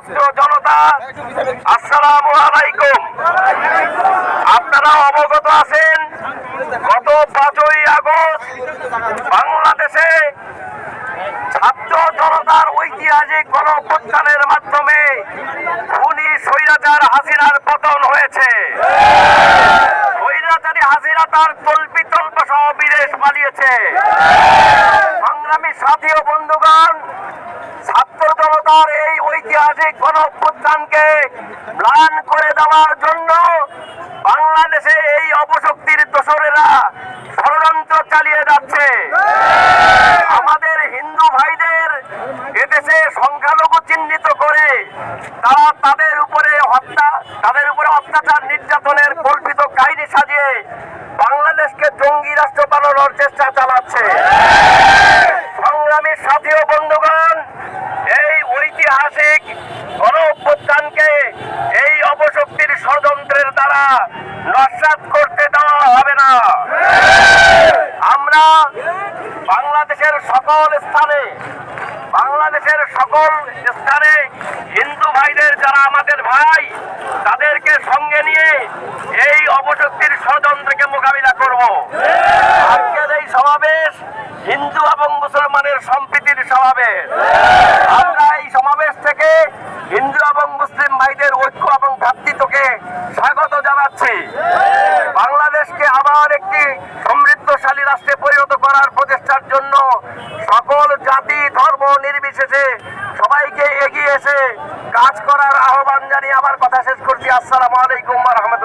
ছাত্র জনতা, আসসালামু আলাইকুম। আপনারা অবগত আছেন, গত পাঁচই আগস্ট বাংলাদেশে ছাত্র জনতার ঐতিহাসিক গণ অভ্যুত্থানের মাধ্যমে খুনি স্বৈরাচার হাসিনার পতন হয়েছে। স্বৈরাচারী হাসিনা তার তল্পি তল্প সহ বিদেশ পালিয়েছে। সংগ্রামী সাথী ও বন্ধুগণ, ছাত্র জনতার এই ঐতিহাসিক গণ অভ্যুত্থানকে ম্লান করে দেওয়ার জন্য বাংলাদেশে এই অপশক্তির দোসরেরা ষড়যন্ত্র চালিয়ে যাচ্ছে। আমাদের হিন্দু ভাইদের এদেশে সংখ্যালঘু চিহ্নিত করে তারা তাদের উপরে হত্যা, তাদের উপরে অত্যাচার নির্যাতনের কল্পিত কাহিনী সাজিয়ে বাংলাদেশকে জঙ্গি রাষ্ট্র বানানোর চেষ্টা চালাচ্ছে সংগ্রামী সাথী ও বন্ধুগণ এই ঐতিহাসিক গণ অভ্যুত্থানকে এই অপশক্তির ষড়যন্ত্রের দ্বারা নস্বাত করতে দেওয়া হবে না। আমরা বাংলাদেশের সকল স্থানে, বাংলাদেশের সকল স্থানে হিন্দু ভাইদের যারা আমাদের ভাই, তাদেরকে সঙ্গে নিয়ে এই অপশক্তির ষড়যন্ত্রকে মোকাবিলা করব। আজকের এই সমাবেশ হিন্দু এবং মুসলমানের সম্প্রীতির সমাবেশ। আমরা এই রাষ্ট্রে পরিণত করার প্রচেষ্টার জন্য সকল জাতি, ধর্ম নির্বিশেষে সবাইকে এগিয়ে এসে কাজ করার আহ্বান জানিয়ে আমার কথা শেষ করছি। আসসালামু আলাইকুম রহমতুল্লাহ।